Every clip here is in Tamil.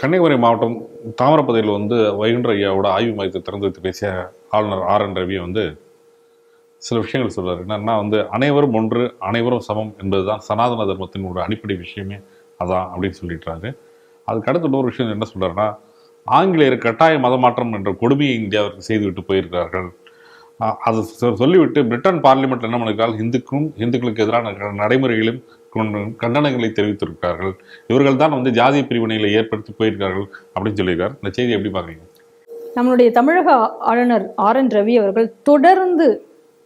கன்னியாகுமரி மாவட்டம் தாமிரப்பதியில் வந்து வைகுண்ட ஐயாவோட ஆய்வு மையத்தை திறந்து வைத்து பேசிய ஆளுநர் ஆர் என் ரவி வந்து சில விஷயங்கள் சொல்கிறார் என்னன்னா வந்து அனைவரும் ஒன்று அனைவரும் சமம் என்பதுதான் சனாதன தர்மத்தின் அடிப்படை விஷயமே. அதான் அப்படின்னு சொல்லிட்டுறாரு அதுக்கு அடுத்து இன்னொரு விஷயம் என்ன சொல்கிறாருன்னா ஆங்கிலேயர் கட்டாய மதமாற்றம் என்ற கொடுமையை இந்தியாவிற்கு செய்துவிட்டு போயிருக்கிறார்கள். அது அதை சொல்லிவிட்டு பிரிட்டன் பார்லிமெண்ட் என்ன பண்ணிருக்கால்? இந்துக்கும் இந்துக்களுக்கு எதிரான நடைமுறைகளையும் கண்டனங்களை தெரிவித்திருக்கிறார்கள். இவர்கள் தான் வந்து ஜாதிய பிரிவினைகளை ஏற்படுத்தி போயிருக்கார்கள் அப்படின்னு சொல்லியிருக்காரு. இந்த செய்தி எப்படி பார்க்குறீங்க? நம்மளுடைய தமிழக ஆளுநர் ஆர் என் ரவி அவர்கள் தொடர்ந்து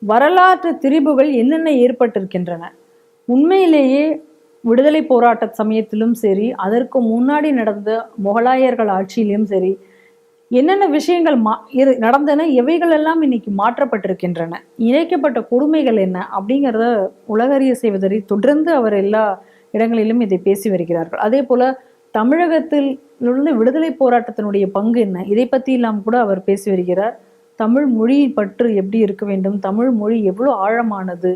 வரலாற்று திரிபுகள் என்னென்ன ஏற்பட்டிருக்கின்றன. உண்மையிலேயே விடுதலை போராட்ட சமயத்திலும் சரி அதற்கு முன்னாடி நடந்த முகலாயர்கள் ஆட்சியிலும் சரி என்னென்ன விஷயங்கள் மா இரு நடந்தன எவைகள் எல்லாம் இன்னைக்கு மாற்றப்பட்டிருக்கின்றன இணைக்கப்பட்ட கொடுமைகள் என்ன அப்படிங்கிறத உலகறிய செய்வதறி தொடர்ந்து அவர் எல்லா இடங்களிலும் இதை பேசி வருகிறார்கள். அதே போல தமிழகத்தில் உள்ள விடுதலை போராட்டத்தினுடைய பங்கு என்ன இதை பற்றி எல்லாம் கூட அவர் பேசி வருகிறார். தமிழ் மொழி பற்று எப்படி இருக்க வேண்டும் தமிழ் மொழி எவ்வளோ ஆழமானது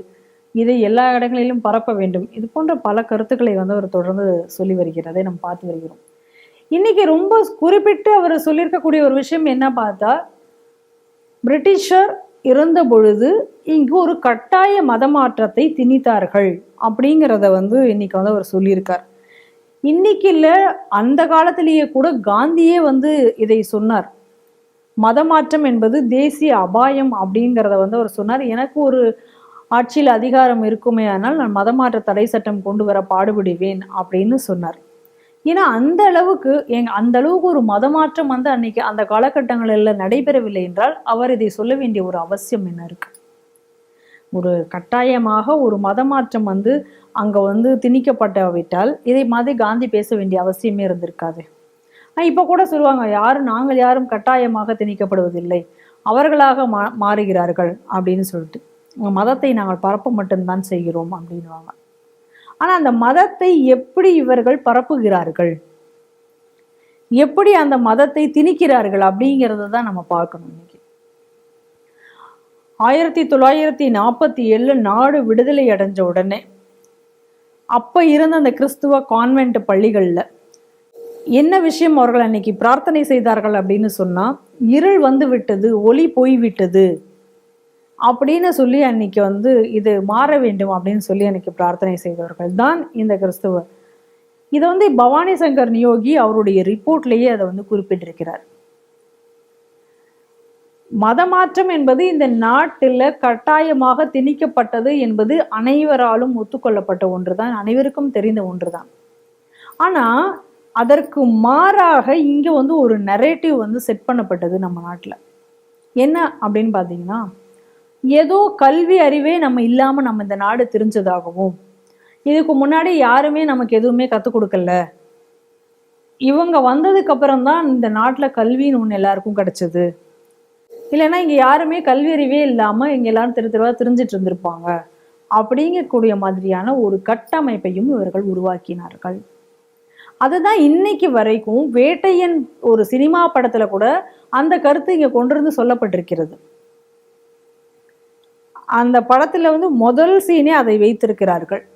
இதை எல்லா இடங்களிலும் பரப்ப வேண்டும் இது போன்ற பல கருத்துக்களை வந்து அவர் தொடர்ந்து சொல்லி வருகிறதை நாம் பார்த்து வருகிறோம். இன்னைக்கு ரொம்ப குறிப்பிட்டு அவர் சொல்லியிருக்கக்கூடிய ஒரு விஷயம் என்ன பார்த்தா பிரிட்டிஷர் இருந்த பொழுது இங்கு ஒரு கட்டாய மதமாற்றத்தை திணித்தார்கள் அப்படிங்கிறத வந்து இன்னைக்கு வந்து அவர் சொல்லியிருக்கார். இன்னைக்கு இல்ல அந்த காலத்திலேயே கூட காந்தியே வந்து இதை சொன்னார். மதமாற்றம் என்பது தேசிய அபாயம் அப்படிங்கிறத வந்து அவர் சொன்னார். எனக்கு ஒரு ஆட்சியில் அதிகாரம் இருக்குமே ஆனால் நான் மதமாற்ற தடை சட்டம் கொண்டு வர பாடுபடுவேன் அப்படின்னு சொன்னார். ஏன்னா அந்த அளவுக்கு எங் அந்த அளவுக்கு ஒரு மதமாற்றம் வந்து அன்னைக்கு அந்த காலகட்டங்களில் நடைபெறவில்லை என்றால் அவர் இதை சொல்ல வேண்டிய ஒரு அவசியம் என்ன இருக்கு? ஒரு கட்டாயமாக ஒரு மதமாற்றம் வந்து அங்கே வந்து திணிக்கப்பட்டாவிட்டால் இதை மாதிரி காந்தி பேச வேண்டிய அவசியமே இருந்திருக்காது. இப்போ கூட சொல்லுவாங்க யாரும் நாங்கள் யாரும் கட்டாயமாக திணிக்கப்படுவதில்லை. அவர்களாக மா மாறுகிறார்கள் அப்படின்னு சொல்லிட்டு. மதத்தை நாங்கள் பரப்ப மட்டும்தான் செய்கிறோம் அப்படின்னுவாங்க. ஆனால் அந்த மதத்தை எப்படி இவர்கள் பரப்புகிறார்கள்? எப்படி அந்த மதத்தை திணிக்கிறார்கள் அப்படிங்கிறத தான் நம்ம பார்க்கணும் இன்னைக்கு. ஆயிரத்தி தொள்ளாயிரத்தி நாற்பத்தி ஏழில் நாடு விடுதலை அடைஞ்ச உடனே அப்போ இருந்த அந்த கிறிஸ்துவ கான்வென்ட் பள்ளிகளில் என்ன விஷயம் அவர்கள் அன்னைக்கு பிரார்த்தனை செய்தார்கள் அப்படின்னு சொன்னால் இருள் வந்து விட்டது ஒளி போய் விட்டது அப்படின்னு சொல்லி அன்னைக்கு வந்து இது மாற வேண்டும் அப்படின்னு சொல்லி அன்னைக்கு பிரார்த்தனை செய்தவர்கள் தான் இந்த கிறிஸ்துவர். இதை வந்து பவானி சங்கர் நியோகி அவருடைய ரிப்போர்ட்லேயே அதை வந்து குறிப்பிட்டிருக்கிறார். மதமாற்றம் என்பது இந்த நாட்டில் கட்டாயமாக திணிக்கப்பட்டது என்பது அனைவராலும் ஒத்துக்கொள்ளப்பட்ட ஒன்றுதான் அனைவருக்கும் தெரிந்த ஒன்றுதான். ஆனா அதற்கு மாறாக இங்க வந்து ஒரு நெரேட்டிவ் வந்து செட் பண்ணப்பட்டது நம்ம நாட்டில். என்ன அப்படின்னு பார்த்தீங்கன்னா ஏதோ கல்வி அறிவே நம்ம இல்லாமல் நம்ம இந்த நாடு தெரிஞ்சதாகவும் இதுக்கு முன்னாடி யாருமே நமக்கு எதுவுமே கற்றுக் கொடுக்கல. இவங்க வந்ததுக்கு அப்புறம் தான் இந்த நாட்டில் கல்வின்னு ஒன்று எல்லாருக்கும் கிடைச்சது. இல்லைன்னா இங்கே யாருமே கல்வி அறிவே இல்லாமல் இங்கே எல்லாரும் தெரு தெருவா தெரிஞ்சிட்டு இருந்திருப்பாங்க. அப்படிங்கக்கூடிய மாதிரியான ஒரு கட்டமைப்பையும் இவர்கள் உருவாக்கினார்கள். அதுதான் இன்னைக்கு வரைக்கும் வேட்டையன் ஒரு சினிமா படத்தில் கூட அந்த கருத்து இங்க கொண்டிருந்து சொல்லப்பட்டிருக்கிறது. அந்த படத்தில் வந்து முதல் சீனே அதை வைத்திருக்கிறார்கள்.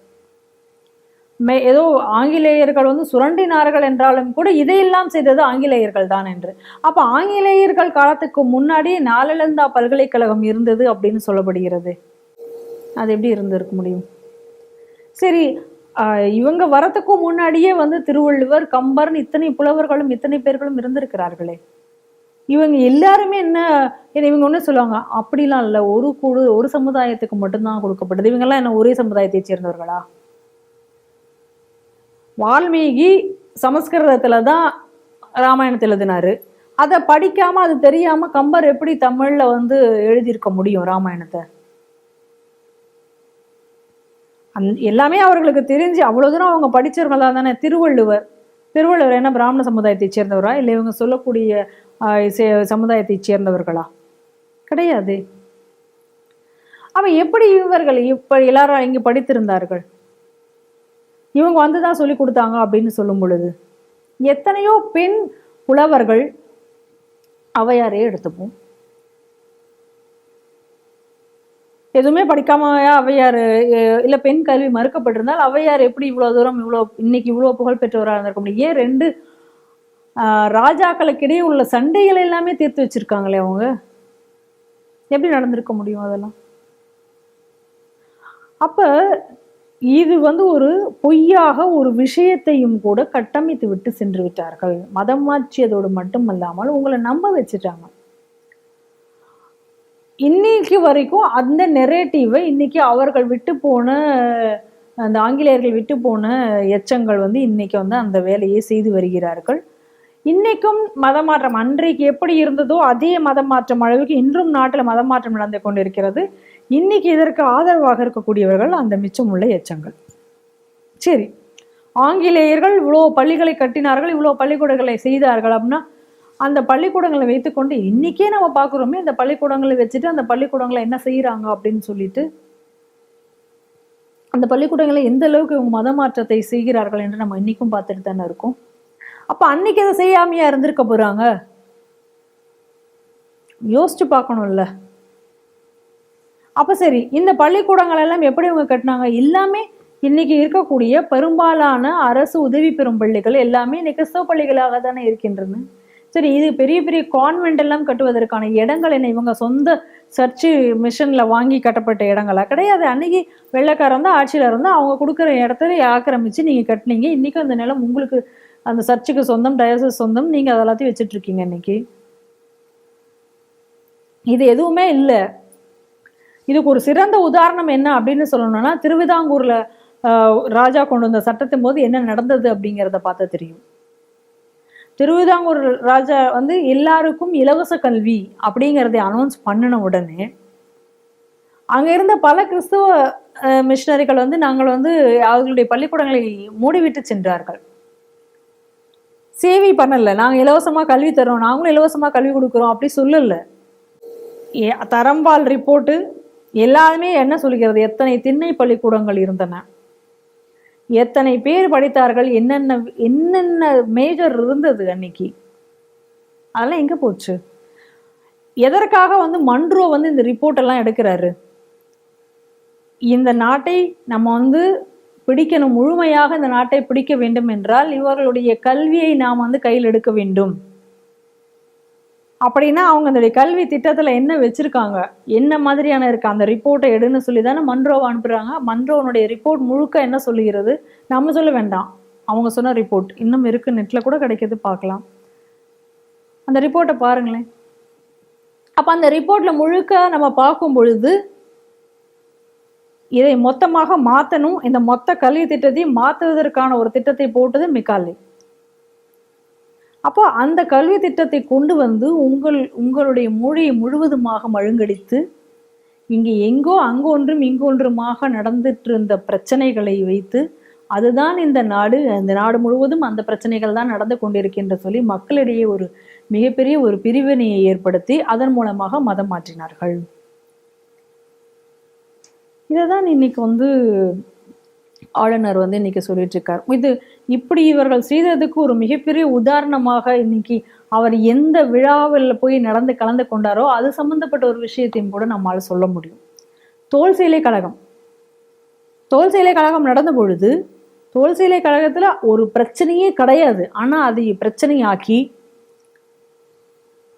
மே- ஏதோ ஆங்கிலேயர்கள் வந்து சுரண்டினார்கள் என்றாலும் கூட இதையெல்லாம் செய்தது ஆங்கிலேயர்கள் தான் என்று. அப்போ ஆங்கிலேயர்கள் காலத்துக்கு முன்னாடியே நாலலந்தா பல்கலைக்கழகம் இருந்தது அப்படின்னு சொல்லப்படுகிறது. அது எப்படி இருந்திருக்க முடியும்? சரி இவங்க வரத்துக்கு முன்னாடியே வந்து திருவள்ளுவர் கம்பர்னு இத்தனை புலவர்களும் இத்தனை பேர்களும் இருந்திருக்கிறார்களே. இவங்க எல்லாருமே என்ன இவங்க ஒண்ணு சொல்லுவாங்க அப்படிலாம் இல்லை ஒரு குழு ஒரு சமுதாயத்துக்கு மட்டும்தான் கொடுக்கப்பட்டது. இவங்கெல்லாம் என்ன ஒரே சமுதாயத்தை சேர்ந்தவர்களா? வால்மீகி சமஸ்கிருதத்தில் தான் ராமாயணத்தை எழுதினாரு. அதை படிக்காம அது தெரியாம கம்பர் எப்படி தமிழ்ல வந்து எழுதியிருக்க முடியும் ராமாயணத்தை? அந் எல்லாமே அவர்களுக்கு தெரிஞ்சு அவ்வளவு தூரம் அவங்க படிச்சவங்களா தானே திருவள்ளுவர் திருவள்ளுவர் என்ன பிராமண சமுதாயத்தை சேர்ந்தவரா? இல்லை இவங்க சொல்லக்கூடிய சமுதாயத்தை சேர்ந்தவர்களா? கிடையாது. அவன் எப்படி இவர்கள் இப்ப எல்லாரும் இங்கே படித்திருந்தார்கள்? இவங்க வந்து தான் சொல்லி கொடுத்தாங்க அப்படின்னு சொல்லும் பொழுது எத்தனையோ பெண் புலவர்கள் அவையாரே எடுத்துப்போம். எதுவுமே படிக்காமையா அவையார் இல்ல பெண் கல்வி மறுக்கப்பட்டிருந்தால் அவையார் எப்படி இவ்வளவு தூரம் இவ்வளோ இன்னைக்கு இவ்வளோ புகழ் பெற்றவராக இருந்திருக்க முடியும்? ஏன் ரெண்டு ஆஹ் ராஜாக்களுக்கிடையே உள்ள சண்டைகள் எல்லாமே தீர்த்து வச்சிருக்காங்களே அவங்க? எப்படி நடந்திருக்க முடியும் அதெல்லாம்? அப்ப இது வந்து ஒரு பொய்யாக ஒரு விஷயத்தையும் கூட கட்டமைத்து விட்டு சென்று விட்டார்கள். மதம் மாற்றியதோடு மட்டுமல்லாமல் உங்களை நம்ப வச்சுட்டாங்க. இன்னைக்கு வரைக்கும் அந்த நெரேட்டிவை இன்னைக்கு அவர்கள் விட்டு போன அந்த ஆங்கிலேயர்கள் விட்டு போன எச்சங்கள் வந்து இன்னைக்கு வந்து அந்த வேலையை செய்து வருகிறார்கள். இன்னைக்கும் மதமாற்றம் அன்றைக்கு எப்படி இருந்ததோ அதே மதமாற்றம் அளவுக்கு இன்றும் நாட்டில் மதமாற்றம் நடந்து கொண்டிருக்கிறது. இன்னைக்கு இதற்கு ஆதரவாக இருக்கக்கூடியவர்கள் அந்த மிச்சமுள்ள எச்சங்கள். சரி ஆங்கிலேயர்கள் இவ்வளோ பள்ளிகளை கட்டினார்கள் இவ்வளோ பள்ளிக்கூடங்களை செய்தார்கள் அப்படின்னா அந்த பள்ளிக்கூடங்களை வைத்துக்கொண்டு இன்னைக்கே நம்ம பார்க்குறோமே இந்த பள்ளிக்கூடங்களை வச்சுட்டு அந்த பள்ளிக்கூடங்களை என்ன செய்கிறாங்க அப்படின்னு சொல்லிட்டு அந்த பள்ளிக்கூடங்களை எந்த அளவுக்கு இவங்க மத மாற்றத்தை செய்கிறார்கள் என்று நம்ம இன்னைக்கும் பார்த்துட்டு தானே இருக்கோம். அப்ப அன்னைக்கு அதை செய்யாமையா இருந்திருக்க போறாங்க? யோசிச்சு பார்க்கணும்ல. அப்ப சரி இந்த பள்ளிக்கூடங்கள் எல்லாம் எப்படி இவங்க கட்டினாங்க? எல்லாமே இன்னைக்கு இருக்கக்கூடிய பெரும்பாலான அரசு உதவி பெறும் பள்ளிகள் எல்லாமே இன்னைக்கு கிறிஸ்தவ பள்ளிகளாக தானே இருக்கின்றன. சரி இது பெரிய பெரிய கான்வென்ட் எல்லாம் கட்டுவதற்கான இடங்கள் என்ன? இவங்க சொந்த சர்ச்சு மிஷினில் வாங்கி கட்டப்பட்ட இடங்களா? கிடையாது. அன்னைக்கு வெள்ளைக்காரன் தான் ஆட்சியில இருந்தால் அவங்க கொடுக்குற இடத்துல ஆக்கிரமிச்சு நீங்க கட்டினீங்க. இன்றைக்கும் அந்த நிலம் உங்களுக்கு அந்த சர்ச்சுக்கு சொந்தம் டயசஸ் சொந்தம் நீங்கள் அதெல்லாத்தையும் வச்சுட்டு இருக்கீங்க இன்னைக்கு. இது எதுவுமே இல்லை. இதுக்கு ஒரு சிறந்த உதாரணம் என்ன அப்படின்னு சொல்லணும்னா திருவிதாங்கூர்ல ஆஹ், ராஜா கொண்டு வந்த சட்டத்தின் போது என்ன நடந்தது அப்படிங்கிறத பார்த்தா தெரியும். திருவிதாங்கூர் ராஜா வந்து எல்லாருக்கும் இலவச கல்வி அப்படிங்கிறதை அனௌன்ஸ் பண்ணின உடனே அங்கே இருந்த பல கிறிஸ்துவ மிஷினரிகள் வந்து நாங்கள் வந்து அவர்களுடைய பள்ளிக்கூடங்களை மூடிவிட்டு சென்றார்கள். சேவை பண்ணல. நாங்கள் இலவசமாக கல்வி தரோம் நாங்களும் இலவசமாக கல்வி கொடுக்குறோம் அப்படி சொல்லல. ஏ- தரம்பால் ரிப்போர்ட்டு எல்லாருமே என்ன சொல்கிறது? எத்தனை திண்ணை பள்ளிக்கூடங்கள் இருந்தன? எத்தனை பேர் படித்தார்கள் என்னென்ன என்னென்ன மேஜர் இருந்தது அன்னைக்கு? அதெல்லாம் எங்கே போச்சு? எதற்காக வந்து மன்றோ வந்து இந்த ரிப்போர்ட் எல்லாம் எடுக்கிறாரு? இந்த நாட்டை நம்ம வந்து பிடிக்கணும் முழுமையாக இந்த நாட்டை பிடிக்க வேண்டும் என்றால் இவர்களுடைய கல்வியை நாம் வந்து கையில் எடுக்க வேண்டும். அப்படின்னா அவங்க அந்த கல்வி திட்டத்தில் என்ன வச்சிருக்காங்க? என்ன மாதிரியான இருக்குது அந்த ரிப்போர்ட்டை எடுன்னு சொல்லி தானே மன்றோவை அனுப்புகிறாங்க மன்றோனுடைய ரிப்போர்ட் முழுக்க என்ன சொல்லுகிறது? நம்ம சொல்ல வேண்டாம். அவங்க சொன்ன ரிப்போர்ட் இன்னும் இருக்கு. நெட்டில் கூட கிடைக்கிது பார்க்கலாம். அந்த ரிப்போர்ட்டை பாருங்களேன். அப்போ அந்த ரிப்போர்ட்டில் முழுக்க நம்ம பார்க்கும் பொழுது இதை மொத்தமாக மாற்றணும் இந்த மொத்த கல்வி திட்டத்தையும் மாற்றுவதற்கான ஒரு திட்டத்தை போட்டது மிக்காலி. அப்போ அந்த கல்வி திட்டத்தை கொண்டு வந்து உங்கள் உங்களுடைய மொழியை முழுவதுமாக மழுங்கடித்து இங்கே எங்கோ அங்கொன்றும் இங்கொன்றுமாக நடந்துட்டு இருந்த பிரச்சனைகளை வைத்து அதுதான் இந்த நாடு இந்த நாடு முழுவதும் அந்த பிரச்சனைகள் தான் நடந்து கொண்டிருக்கின்ற சொல்லி மக்களிடையே ஒரு மிகப்பெரிய ஒரு பிரிவினையை ஏற்படுத்தி அதன் மூலமாக மதம் மாற்றினார்கள். இதை தான் இன்னைக்கு வந்து ஆளுநர் வந்து இன்னைக்கு சொல்லிட்டு இருக்கார் இது இப்படி இவர்கள் செய்ததுக்கு ஒரு மிகப்பெரிய உதாரணமாக இன்னைக்கு அவர் எந்த விழாவில் போய் நடந்து கலந்து கொண்டாரோ அது சம்பந்தப்பட்ட ஒரு விஷயத்தையும் கூட நம்மால் சொல்ல முடியும். தோல் சேலை கழகம். தோல் சேலை கழகம் நடந்த பொழுது தோல் சேலை கழகத்தில் ஒரு பிரச்சனையே கிடையாது. ஆனால் அதை பிரச்சனையாக்கி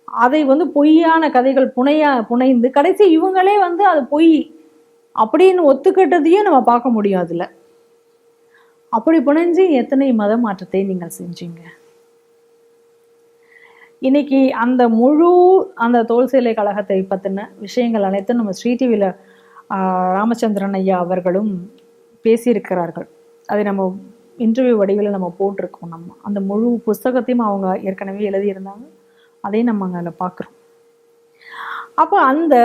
அதை வந்து பொய்யான கதைகள் புனையா புனைந்து கடைசி இவங்களே வந்து அது பொய் அப்படின்னு ஒத்துக்கிட்டதையும் நம்ம பார்க்க முடியும் அதில் அப்படி புனைஞ்சு எத்தனை மத மாற்றத்தை நீங்கள் செஞ்சீங்க? இன்னைக்கு அந்த முழு அந்த தோல் சேலை கழகத்தை பற்றின விஷயங்கள் அனைத்தும் நம்ம ஸ்ரீ டிவியில் ராமச்சந்திரன் ஐயா அவர்களும் பேசியிருக்கிறார்கள். அதை நம்ம இன்டர்வியூ வடிவில் நம்ம போட்டிருக்கோம் நம்ம. அந்த முழு புஸ்தகத்தையும் அவங்க ஏற்கனவே எழுதியிருந்தாங்க. அதையும் நம்ம அங்கே பார்க்குறோம். அப்போ அந்த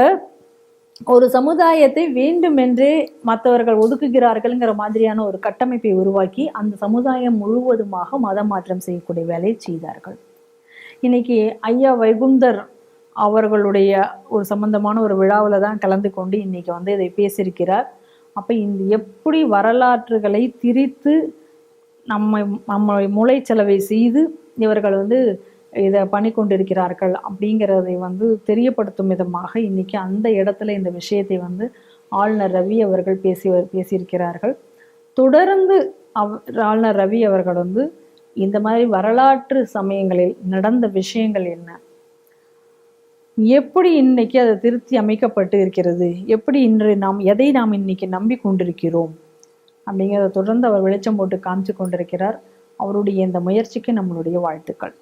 ஒரு சமுதாயத்தை வேண்டுமென்றே மற்றவர்கள் ஒதுக்குகிறார்கள்ங்கிற மாதிரியான ஒரு கட்டமைப்பை உருவாக்கி அந்த சமுதாயம் முழுவதுமாக மதம் மாற்றம் செய்யக்கூடிய வேலையை செய்தார்கள். இன்னைக்கு ஐயா வைகுந்தர் அவர்களுடைய ஒரு சம்பந்தமான ஒரு விழாவில் தான் கலந்து கொண்டு இன்னைக்கு வந்து இதை பேசியிருக்கிறார். அப்போ இந்த எப்படி வரலாற்றுகளை திரித்து நம்மை நம்ம முளைச்சலவை செய்து இவர்கள் வந்து இதை பண்ணி கொண்டிருக்கிறார்கள் அப்படிங்கிறதை வந்து தெரியப்படுத்தும் விதமாக இன்னைக்கு அந்த இடத்துல இந்த விஷயத்தை வந்து ஆளுநர் ரவி அவர்கள் பேசி பேசியிருக்கிறார்கள். தொடர்ந்து அவ் ஆளுநர் ரவி அவர்கள் வந்து இந்த மாதிரி வரலாற்று சமயங்களில் நடந்த விஷயங்கள் என்ன? எப்படி இன்னைக்கு அது திருத்தி அமைக்கப்பட்டு இருக்கிறது? எப்படி இன்று நாம் எதை நாம் இன்னைக்கு நம்பி கொண்டிருக்கிறோம் அப்படிங்கிறத தொடர்ந்து அவர் வெளிச்சம் போட்டு காமிச்சு கொண்டிருக்கிறார். அவருடைய இந்த முயற்சிக்கு நம்மளுடைய வாழ்த்துக்கள்.